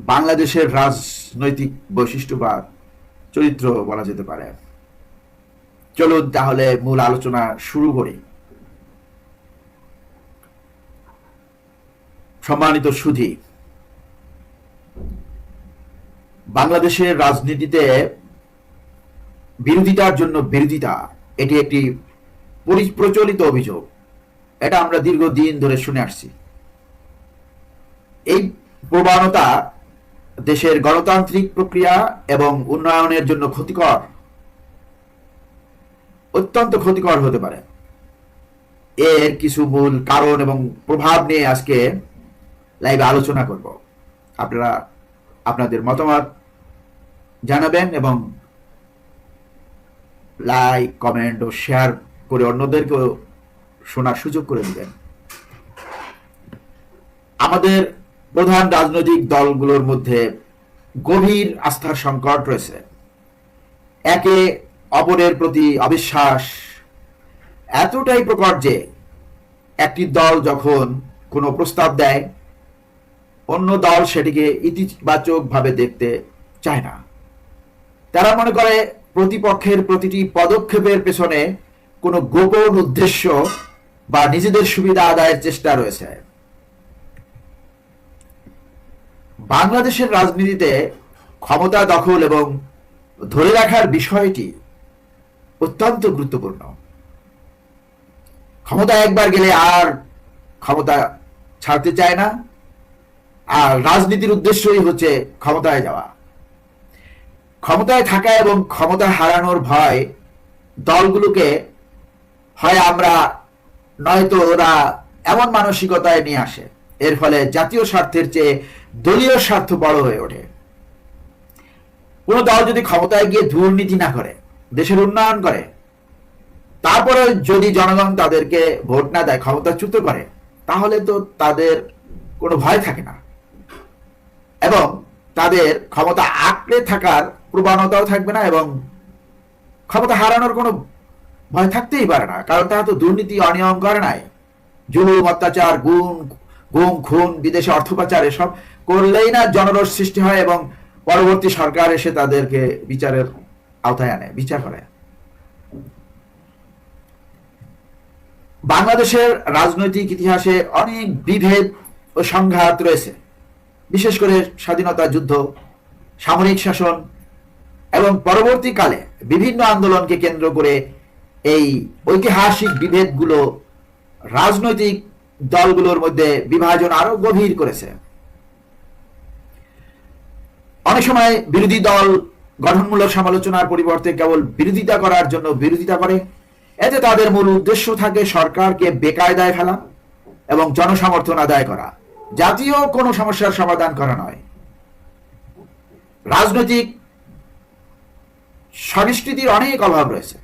বাংলাদেশের রাজনৈতিক বৈশিষ্ট্য বা চরিত্র বলা যেতে পারে। চলুন তাহলে মূল আলোচনা শুরু করি। সম্মানিত সুধী, বাংলাদেশের রাজনীতিতে বিরোধিতার জন্য বিরোধিতা, এটি একটি পরি- প্রচলিত অভিযোগ। এটা আমরা দীর্ঘদিন ধরে শুনে আসছি। এই প্রবণতা দেশের গণতান্ত্রিক প্রক্রিয়া এবং উন্নয়নের জন্য ক্ষতিকর, অত্যন্ত ক্ষতিকর হতে পারে। এর কিছু মূল কারণ এবং প্রভাব নিয়ে আজকে লাইভে আলোচনা করব। আপনারা আপনাদের মতামত জানাবেন এবং লাইক কমেন্ট ও শেয়ার করে অন্যদেরকেও শোনার সুযোগ করে দিবেন। আমাদের প্রধান রাজনৈতিক দলগুলোর মধ্যে গভীর আস্থার সংকট রয়েছে। একে অপরের প্রতি অবিশ্বাস এতটাই প্রকট যে একটি দল যখন কোনো প্রস্তাব দেয়, অন্য দল সেটিকে ইতিবাচকভাবে দেখতে চায় না। তারা মনে করে প্রতিপক্ষের প্রতিটি পদক্ষেপের পেছনে কোনো গোপন উদ্দেশ্য বা নিজেদের সুবিধা আদায়ের চেষ্টা রয়েছে। বাংলাদেশের রাজনীতিতে ক্ষমতা দখল এবং ধরে রাখার বিষয়টি অত্যন্ত গুরুত্বপূর্ণ। ক্ষমতা একবার গেলে আর ক্ষমতা ছাড়তে চায় না, আর রাজনীতির উদ্দেশ্যই হচ্ছে ক্ষমতায় যাওয়া। ক্ষমতায় থাকা এবং ক্ষমতা হারানোর ভয় দলগুলোকে হয় আমরা নয়তো ওরা এমন মানসিকতায় নিয়ে আসে। এর ফলে জাতীয় স্বার্থের চেয়ে দলীয় স্বার্থ বড় হয়ে ওঠে। কোনো দল যদি ক্ষমতায় গিয়ে দুর্নীতি না করে, দেশের উন্নয়ন করে, তারপরে যদি জনগণ তাদেরকে ভোট না দেয়, ক্ষমতাচ্যুত করে, তাহলে তো তাদের কোনো ভয় থাকে না। এবং তাদের ক্ষমতা আঁকড়ে থাকার প্রবণতাও থাকবে না এবং ক্ষমতা হারানোর কোনো ভয় থাকতেই পারে না, কারণ তারা তো দুর্নীতি, অনিয়ম করে নাই। জুলুম, অত্যাচার গুণ গুম, খুন, বিদেশে অর্থ পাচার, এসব করলেই না জনরোষ সৃষ্টি হয় এবং পরবর্তী সরকার এসে তাদেরকে বিচারের আওতায় আনে, বিচার করে। বাংলাদেশের রাজনৈতিক ইতিহাসে অনেক বিভেদ ও সংঘাত রয়েছে। বিশেষ করে স্বাধীনতা যুদ্ধ, সামরিক শাসন এবং পরবর্তীকালে বিভিন্ন আন্দোলনকে কেন্দ্র করে এই ঐতিহাসিক বিভেদগুলো রাজনৈতিক দলগুলোর মধ্যে বিভাজন আরও গভীর করেছে। অনেক সময় বিরোধী দল গঠনমূলক সমালোচনার পরিবর্তে কেবল বিরোধিতা করার জন্য বিরোধিতা করে। এতে তাদের মূল উদ্দেশ্য থাকে সরকারকে বেকায়দায় ফেলা এবং জনসমর্থন আদায় করা। জাতীয় কোনো সমস্যার সমাধান করা নয়। রাজনৈতিক সংস্কৃতির অনেক অভাব রয়েছে।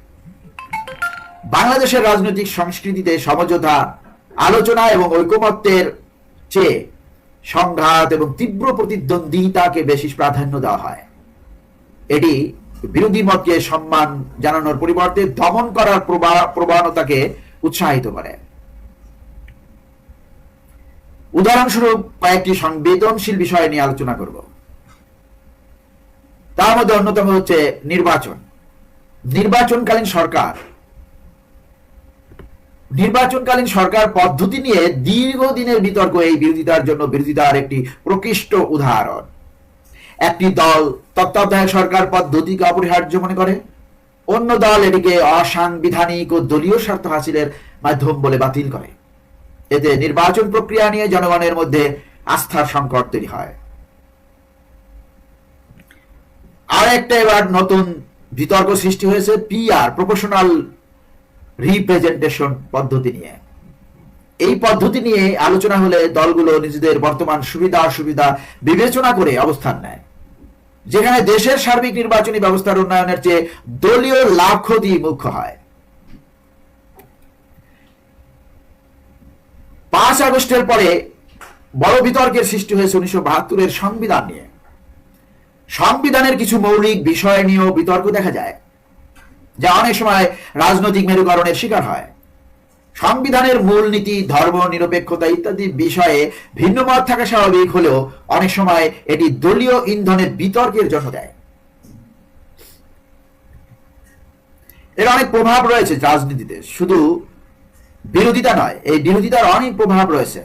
বাংলাদেশের রাজনৈতিক সংস্কৃতিতে সমঝোতা আলোচনা এবং ঐকমত্যের চেয়ে সংঘাত এবং তীব্র প্রতিদ্বন্দ্বিতাকে বেশি প্রাধান্য দেওয়া হয়। এটি বিরোধী মতকে সম্মান জানানোর পরিবর্তে দমন করার প্রবণতাকে উৎসাহিত করে। উদাহরণস্বরূপ কয়েকটি সংবেদনশীল বিষয় নিয়ে আলোচনা করব। তার মধ্যে অন্যতম হচ্ছে নির্বাচন। নির্বাচনকালীন সরকার নির্বাচনকালীন সরকার পদ্ধতি নিয়ে দীর্ঘদিনের বিতর্ক এই বিরোধিতার জন্য বিরোধিতার একটি প্রকৃষ্ট উদাহরণ। একটি দল তত্ত্বাবধায়ক সরকার পদ্ধতিকে অপরিহার্য মনে করে, অন্য দল এটিকে অসাংবিধানিক ও দলীয় স্বার্থ হাসিলের মাধ্যম বলে বাতিল করে। এতে নির্বাচন প্রক্রিয়া নিয়ে জনগণের মধ্যে আস্থার সংকট তৈরি হয়। আর একটা এবার নতুন বিতর্ক সৃষ্টি হয়েছে, পিআর প্রফেশনাল রিপ্রেজেন্টেশন পদ্ধতি নিয়ে। এই পদ্ধতি নিয়ে আলোচনা হলে দলগুলো নিজেদের বর্তমান সুবিধা অসুবিধা বিবেচনা করে অবস্থান নেয়। যেখানে দেশের সার্বিক নির্বাচনী ব্যবস্থার উন্নয়নের চেয়ে দলীয় লাভ ক্ষতি মুখ্য হয়। পাঁচ আগস্টের পরে বড় বিতর্কের সৃষ্টি হয়েছে উনিশশো বাহাত্তরের সংবিধান নিয়ে। সংবিধানের কিছু মৌলিক বিষয় নিয়েও বিতর্ক দেখা যায়। যা অনেক সময় রাজনৈতিক মেরুকরণের শিকার হয়। সংবিধানের মূলনীতি ধর্ম, নিরপেক্ষতা ইত্যাদি বিষয়ে ভিন্ন মত থাকা স্বাভাবিক হলেও অনেক সময় এটি দলীয় ইন্ধনের বিতর্কের জন্ম দেয়। এর অনেক প্রভাব রয়েছে রাজনীতিতে। শুধু বিরোধিতা নয়, এই বিরোধিতার অনেক প্রভাব রয়েছে।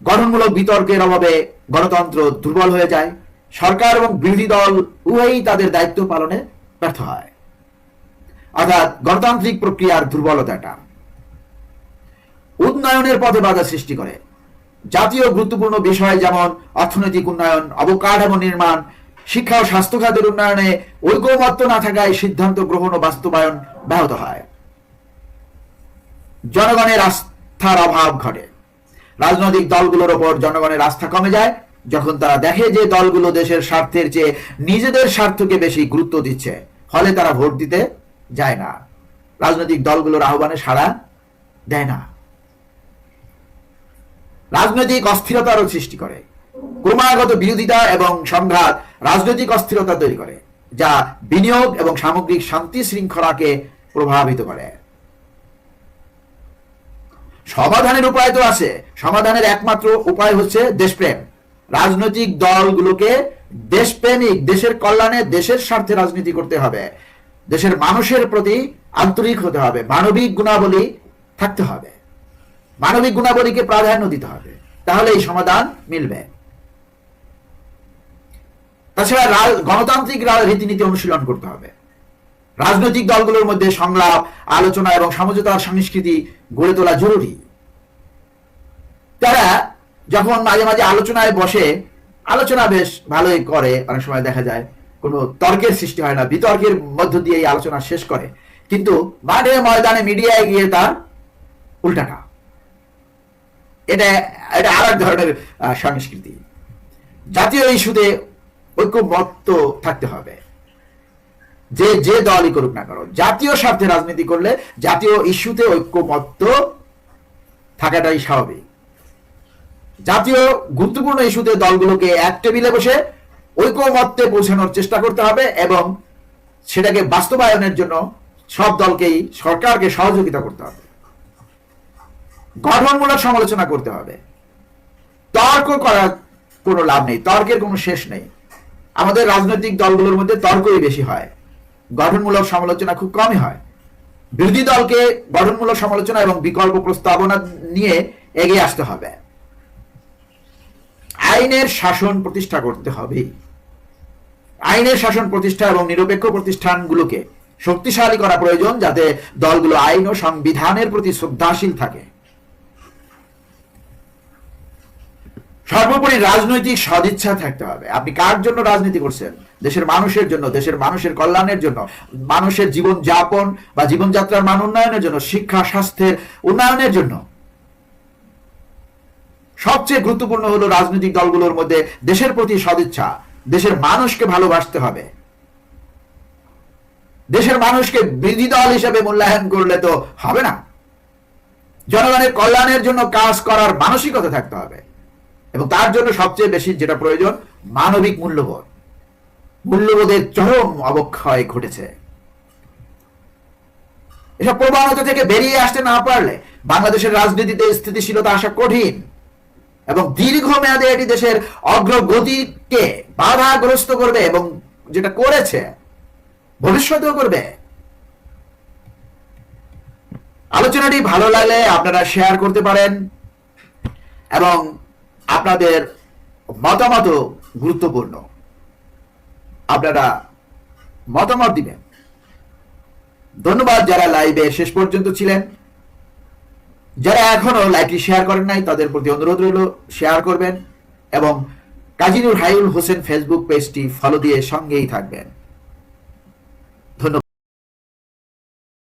গঠনমূলক বিতর্কের অভাবে গণতন্ত্র দুর্বল হয়ে যায়। সরকার এবং বিরোধী দল উভয়ই তাদের দায়িত্ব পালনে ব্যর্থ হয়। অর্থাৎ গণতান্ত্রিক প্রক্রিয়ার দুর্বলতাটা। উন্নয়নের পথে বাধা সৃষ্টি করে। জাতীয় গুরুত্বপূর্ণ বিষয় যেমন অর্থনৈতিক উন্নয়ন, অবকাঠামো নির্মাণ, শিক্ষা ও স্বাস্থ্য খাতের উন্নয়নে ঐকমত্য না থাকায় সিদ্ধান্ত গ্রহণ ও বাস্তবায়ন ব্যাহত হয়। জনগণের আস্থার অভাব ঘটে। রাজনৈতিক দলগুলোর ওপর জনগণের আস্থা কমে যায়। যখন তারা দেখে যে দলগুলো দেশের স্বার্থের চেয়ে নিজেদের স্বার্থকে বেশি গুরুত্ব দিচ্ছে, ফলে তারা ভোট দিতে যায় না। রাজনৈতিক দলগুলোর আহ্বানে সাড়া দেয় না। রাজনৈতিক অস্থিরতারও সৃষ্টি করে। ক্রমাগত বিরোধিতা এবং সংঘাত রাজনৈতিক অস্থিরতা তৈরি করে, যা বিনিয়োগ এবং সামগ্রিক শান্তি শৃঙ্খলাকে প্রভাবিত করে। সমাধানের উপায় তো আছে। সমাধানের একমাত্র উপায় হচ্ছে দেশপ্রেম। রাজনৈতিক দলগুলোকে দেশপ্রেমিক, দেশের কল্যাণে দেশের স্বার্থে রাজনীতি করতে হবে। দেশের মানুষের প্রতি আন্তরিক হতে হবে, মানবিক গুণাবলী থাকতে হবে। মানবিক গুণাবলীকে প্রাধান্য দিতে হবে তাহলে এই সমাধান মিলবে। তাছাড়া গণতান্ত্রিক রীতিনীতি অনুশীলন করতে হবে। রাজনৈতিক দলগুলোর মধ্যে সংলাপ, আলোচনা এবং সমঝোতার সংস্কৃতি গড়ে তোলা জরুরি। তারা যখন মাঝে মাঝে আলোচনায় বসে, আলোচনা বেশ ভালোই করে, অনেক সময় দেখা যায় কোনো তর্কের সৃষ্টি হয় না, বিতর্কের মধ্য দিয়ে এই আলোচনা শেষ করে। কিন্তু মাঠে ময়দানে মিডিয়ায় গিয়ে তার উল্টাটা। এটা এটা আর এক ধরনের সংস্কৃতি। জাতীয় ইস্যুতে ঐক্যবদ্ধ থাকতে হবে। যে যে দলই করুক না করো জাতীয় স্বার্থে রাজনীতি করলে জাতীয় ইস্যুতে ঐক্যমত্য থাকাটাই স্বাভাবিক। জাতীয় গুরুত্বপূর্ণ ইস্যুতে দলগুলোকে এক টেবিলে বসে ঐক্যমত্যে পৌঁছানোর চেষ্টা করতে হবে এবং সেটাকে বাস্তবায়নের জন্য সব দলকেই, সরকারকে সহযোগিতা করতে হবে। গঠনমূলক সমালোচনা করতে হবে। তর্ক করার কোনো লাভ নেই, তর্কের কোনো শেষ নেই। আমাদের রাজনৈতিক দলগুলোর মধ্যে তর্কই বেশি হয়। গঠনমূলক সমালোচনা খুব কমই হয়। বিরোধী দলকে গঠনমূলক সমালোচনা এবং বিকল্প প্রস্তাবনা নিয়ে এগিয়ে আসতে হবে। আইনের শাসন প্রতিষ্ঠা করতে হবে আইনের শাসন প্রতিষ্ঠা এবং নিরপেক্ষ প্রতিষ্ঠানগুলোকে শক্তিশালী করা প্রয়োজন যাতে দলগুলো আইন ও সংবিধানের প্রতি শ্রদ্ধাশীল থাকে। সর্বোপরি রাজনৈতিক সদিচ্ছা থাকতে হবে। আপনি কার জন্য রাজনীতি করছেন? দেশের মানুষের জন্য, দেশের মানুষের কল্যাণের জন্য, মানুষের জীবন যাপন বা জীবনযাত্রার মান উন্নয়নের জন্য, শিক্ষা, স্বাস্থ্যের উন্নয়নের জন্য। সবচেয়ে গুরুত্বপূর্ণ হলো রাজনৈতিক দলগুলোর মধ্যে দেশের প্রতি সদিচ্ছা। দেশের মানুষকে ভালোবাসতে হবে। দেশের মানুষকে বিরোধী দল হিসেবে মূল্যায়ন করলে তো হবে না। জনগণের কল্যাণের জন্য কাজ করার মানসিকতা থাকতে হবে। এবং তার জন্য সবচেয়ে বেশি যেটা প্রয়োজন, মানবিক মূল্যবোধ। মূল্যবোধের চরম অবক্ষয় ঘটেছে। এসব প্রবণতা থেকে বেরিয়ে আসতে না পারলে বাংলাদেশের রাজনীতিতে স্থিতিশীলতা আসা কঠিন। এবং দীর্ঘমেয়াদে এটি দেশের অগ্রগতিকে বাধাগ্রস্ত করবে এবং যেটা করেছে, ভবিষ্যতেও করবে। আলোচনাটি ভালো লাগলে আপনারা শেয়ার করতে পারেন এবং আপনাদের মতামত গুরুত্বপূর্ণ। আপনারা মতামত দিবেন। ধন্যবাদ যারা লাইভে শেষ পর্যন্ত ছিলেন। যারা এখনও লাইকটি শেয়ার করেন নাই, তাদের প্রতি অনুরোধ রইল শেয়ার করবেন এবং কাজিনুর নূর হাইউল হোসেন ফেসবুক পেজটি ফলো দিয়ে সঙ্গেই থাকবেন।